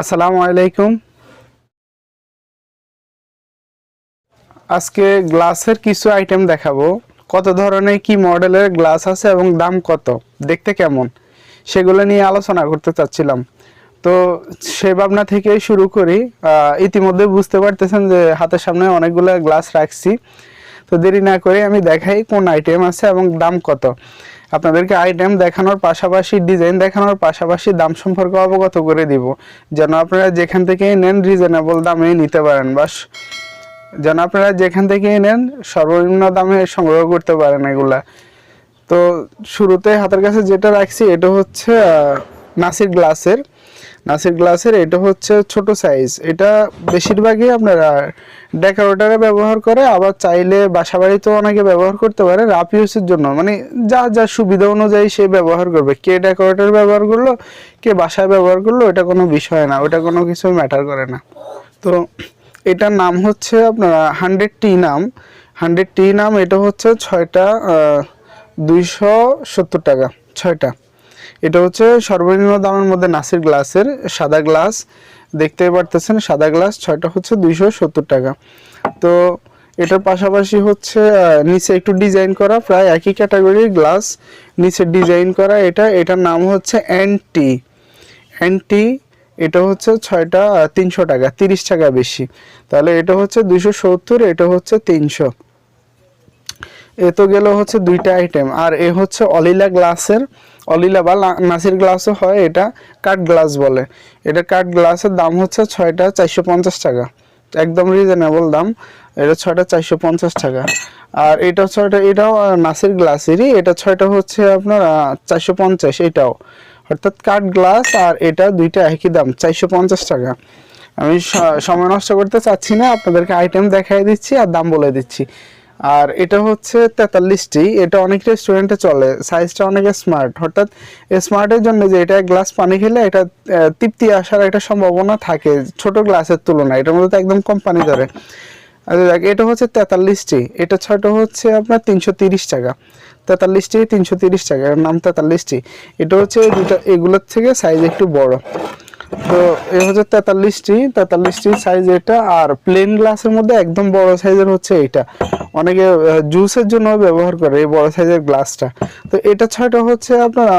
আসসালামু আলাইকুম। আজকে গ্লাসের কিছু আইটেম দেখাবো। কত ধরনের কি মডেলের গ্লাস আছে এবং দাম কত? দেখতে কেমন? সেগুলো নিয়ে আলোচনা করতে চাচ্ছিলাম। তো সে ভাবনা থেকে শুরু করি। ইতিমধ্যে বুঝতে পারতেছেন যে হাতের সামনে অনেকগুলো গ্লাস রাখছি। তো দেরি না করে আমি দেখাই কোন আইটেম আছে এবং দাম কত। আপনাদেরকে আইটেম দেখানোর পাশাপাশি ডিজাইন দেখানোর পাশাপাশি দাম সম্পর্কে অবগত করে দিব। যেন আপনারা যেখান থেকে নেন রিজনেবল দামে নিতে পারেন। বা যেন আপনারা যেখান থেকে নেন সর্বনিম্ন দামে সংগ্রহ করতে পারেন এগুলা। তো শুরুতে হাতের কাছে যেটা রাখছি, এটা হচ্ছে নাসির গ্লাসের। নাসির গ্লাসের, এটা হচ্ছে ছোট সাইজ এটা বেশিরভাগই আপনারা ডেকোরেটারে ব্যবহার করে, আবার চাইলে বাসা বাড়িতেও অনেকে ব্যবহার করতে পারে রাফ ইউজের জন্য। মানে যা যা সুবিধা অনুযায়ী সে ব্যবহার করবে। কে ডেকোরেটর ব্যবহার করল, কে বাসায় ব্যবহার করল, এটা কোনো বিষয় না। ওটা কোনো কিছু ম্যাটার করে না। তো এটার নাম হচ্ছে আপনার হান্ড্রেড টি নাম। হান্ড্রেড টি নাম, এটা হচ্ছে ছয়টা দুইশো সত্তর টাকা, ছয়টা। এটা হচ্ছে সর্বনিম্ন দামের মধ্যে নাসির গ্লাসের সাদা গ্লাস। দেখতেই পারতেছেন, সাদা গ্লাস ছয়টা হচ্ছে দুইশো সত্তর টাকা। তো এটার পাশাপাশি হচ্ছে নিচে একটু ডিজাইন করা, প্রায় একই ক্যাটাগরির গ্লাস, নিচে ডিজাইন করা এটা। এটার নাম হচ্ছে এনটি। এনটি, এটা হচ্ছে ছয়টা তিনশো টাকা, তিরিশ টাকা বেশি। তাহলে এটা হচ্ছে দুইশো সত্তর, এটা হচ্ছে তিনশো। এ তো গেল হচ্ছে দুইটা আইটেম আর এ হচ্ছে অলিলা গ্লাসের অলিলা বা নাসির গ্লাসও হয় এটা। কাঠ গ্লাস বলে। এটা কাঠ গ্লাসের দাম হচ্ছে ছয়টা চারশো পঞ্চাশ টাকা। একদম রিজনেবল দাম। এটা ছয়টা চারশো পঞ্চাশ টাকা। আর এটা ছয়টা, এটাও নাসির গ্লাসেরই। এটা ছয়টা হচ্ছে আপনার চারশো পঞ্চাশ এটাও। অর্থাৎ কাঠ গ্লাস আর এটা দুইটা একই দাম, চারশো পঞ্চাশ টাকা। আমি সময় নষ্ট করতে চাচ্ছি না। আপনাদেরকে আইটেম দেখাই দিচ্ছি আর দাম বলে দিচ্ছি। আর এটা হচ্ছে তেতাল্লিশটি। এটা অনেক রেস্টুরেন্টে চলে। সাইজটা অনেক স্মার্ট অর্থাৎ স্মার্টের জন্য যে এটা এক গ্লাস পানি খেলে এটা তৃপ্তি আসার একটা সম্ভাবনা থাকে ছোট গ্লাসের তুলনায়। এটার মধ্যে তো একদম কম পানি ধরে। আচ্ছা দেখ এটা হচ্ছে তেতাল্লিশটি। এটা ছয়টা হচ্ছে আপনার তিনশো তিরিশ টাকা। তেতাল্লিশটি তিনশো তিরিশ টাকা। নাম তেতাল্লিশটি। এটা হচ্ছে দুটা এগুলোর থেকে সাইজ একটু বড়। তো এ হচ্ছে তেতাল্লিশটি তেতাল্লিশটি সাইজ এটা, আর প্লেন গ্লাসের মধ্যে একদম বড় সাইজের হচ্ছে এটা অনেকে জুসের জন্য ব্যবহার করে এই বড় সাইজের গ্লাসটা তো এটা ছয়টা হচ্ছে আপনার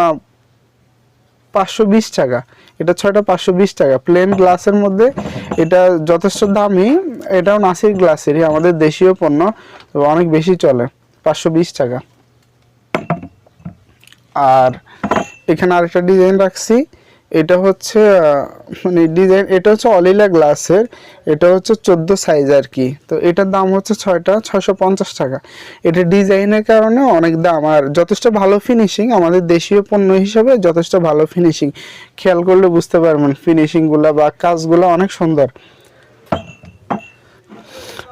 পাঁচশো বিশ টাকা। এটা ছয়টা পাঁচশো বিশ টাকা। প্লেন গ্লাসের মধ্যে এটা যথেষ্ট দামি। এটাও নাসির গ্লাসেরই আমাদের দেশীয় পণ্য। অনেক বেশি চলে, পাঁচশো বিশ টাকা। আর এখানে আরেকটা ডিজাইন রাখছি। এটা হচ্ছে মানে ডিজাইন, এটা হচ্ছে অলিলা গ্লাসের, এটা হচ্ছে চোদ্দ সাইজ আর কি। তো এটার দাম হচ্ছে ছয়টা ছশো পঞ্চাশ টাকা। এটা ডিজাইনের কারণে অনেক দাম, আর যথেষ্ট ভালো ফিনিশিং আমাদের দেশীয় পণ্য হিসাবে যথেষ্ট ভালো ফিনিশিং খেয়াল করলে বুঝতে পারবেন ফিনিশিংগুলো বা কাজগুলো অনেক সুন্দর।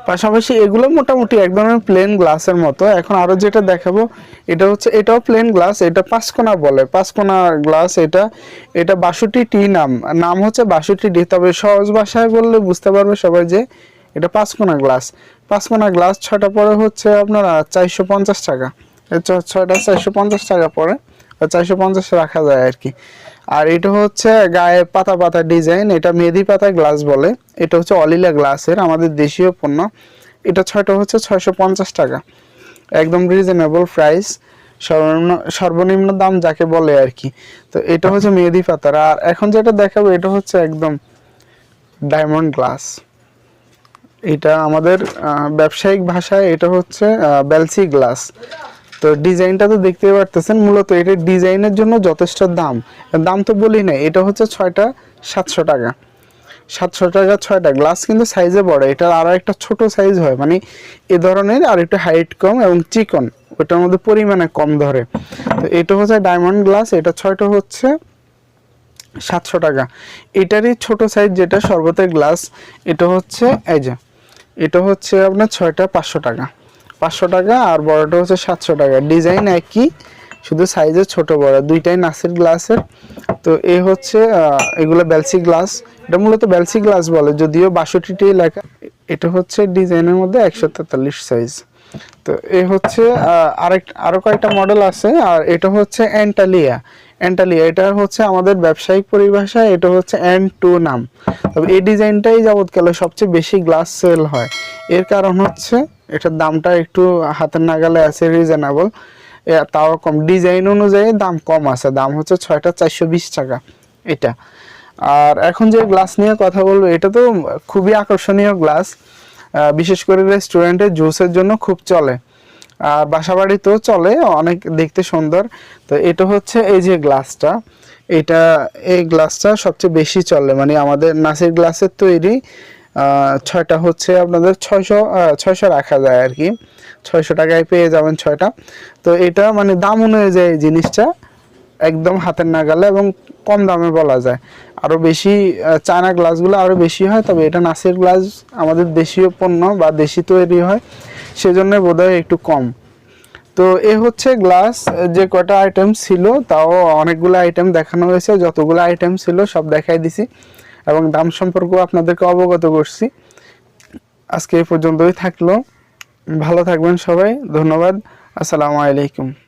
পাশাপাশি এগুলো মোটামুটি এক ধরনের প্লেন গ্লাসের মতো। এখন আরও যেটা দেখাবো, এটা হচ্ছে, এটাও প্লেন গ্লাস এটা পাঁচকোনা বলে। পাঁচকোনা গ্লাস এটা এটা বাষট্টি টি নাম। নাম হচ্ছে বাষট্টি টি, তবে সহজ ভাষায় বললে বুঝতে পারবে সবাই যে এটা পাঁচকোনা গ্লাস পাঁচকোনা গ্লাস ছটা পরে হচ্ছে আপনার চারশো পঞ্চাশ টাকা। এই ছ- ছয়টা চারশো পঞ্চাশ টাকা পরে। চারশো পঞ্চাশ রাখা যায় আর কি আর এটা হচ্ছে গায়ে পাতা পাতা ডিজাইন, এটা মেহেদি পাতা গ্লাস বলে। এটা হচ্ছে অলিলা গ্লাসের, আমাদের দেশীয় পণ্য। এটা ছয়টা হচ্ছে ছয়শো পঞ্চাশ টাকা। একদম রিজনেবল প্রাইস সর্বনিম্ন সর্বনিম্ন দাম যাকে বলে আর কি তো এটা হচ্ছে মেহেদি পাতার। আর এখন যেটা দেখাবো, এটা হচ্ছে একদম ডায়মন্ড গ্লাস এটা আমাদের ব্যবসায়িক ভাষায় এটা হচ্ছে বেলসি গ্লাস তো ডিজাইনটা তো দেখতেই পারতেছেন, মূলত এটা ডিজাইনের জন্য যথেষ্ট দাম। দাম তো বলি না এটা হচ্ছে ছয়টা সাতশো টাকা। সাতশো টাকা ছয়টা, গ্লাস কিন্তু সাইজে বড় এটা আরও একটা ছোট সাইজ হয় মানে এ ধরনের আর একটু হাইট কম এবং চিকন, ওটার মধ্যে পরিমাণে কম ধরে। তো এটা হচ্ছে ডায়মন্ড গ্লাস, এটা ছয়টা হচ্ছে সাতশো টাকা। এটারই ছোট সাইজ যেটা শরবতের গ্লাস, এটা হচ্ছে, এই যে, এটা হচ্ছে আপনার ছয়টা পাঁচশো টাকা। পাঁচশো টাকা আর বড়টা হচ্ছে সাতশো টাকা। ডিজাইন একই, শুধু সাইজে ছোট বড়, দুইটাই নাসির গ্লাসের তো এ হচ্ছে এগুলো বেলসি গ্লাস এটা মূলত বেলসি গ্লাস বলে, যদিও বাষট্টিটি লেখা। এটা হচ্ছে ডিজাইনের মধ্যে একশো তেতাল্লিশ সাইজ তো এ হচ্ছে আরেক, আরও কয়েকটা মডেল আছে, আর এটা হচ্ছে অ্যান্টালিয়া অ্যান্টালিয়া এটা হচ্ছে আমাদের ব্যবসায়িক পরিভাষায় এটা হচ্ছে অ্যান টু নাম। তবে এই ডিজাইনটাই যাবৎকালে সবচেয়ে বেশি গ্লাস সেল হয়। এর কারণ হচ্ছে এটার দামটা একটু হাতের নাগালে আছে রিজনেবল তাও কম। ডিজাইন অনুযায়ী দাম কম আছে। দাম হচ্ছে ছয়টা চারশো বিশ টাকা এটা। আর এখন যে গ্লাস নিয়ে কথা বলব, এটা তো খুবই আকর্ষণীয় গ্লাস বিশেষ করে রেস্টুরেন্টে জুসের জন্য খুব চলে। আর বাসা বাড়িতেও চলে, অনেক দেখতে সুন্দর। তো এটা হচ্ছে এই যে গ্লাসটা এটা, এই গ্লাসটা সবচেয়ে বেশি চলে। মানে আমাদের নাসির গ্লাসের তৈরি। ছয়টা হচ্ছে আপনাদের ছয়শো ছয়শো রাখা যায় আর কি। ছয়শো টাকায় পেয়ে যাবেন ছয়টা। তো এটা মানে দাম অনুযায়ী জিনিসটা একদম হাতের নাগালে এবং কম দামে বলা যায়। আরও বেশি চায়না গ্লাসগুলো আরও বেশি হয়, তবে এটা নাসির গ্লাস আমাদের দেশীয় পণ্য বা দেশি তৈরি হয়, সেজন্য বোধহয় একটু কম। তো এ হচ্ছে গ্লাস, যে কটা আইটেম ছিল, তাও অনেকগুলো আইটেম দেখানো হয়েছে, যতগুলো আইটেম ছিল সব দেখাই দিছি। এবং দাম সম্পর্কেও আপনাদেরকে অবগত করছি। আজকে এই পর্যন্তই থাকল। ভালো থাকবেন সবাই। ধন্যবাদ। আসসালামু আলাইকুম।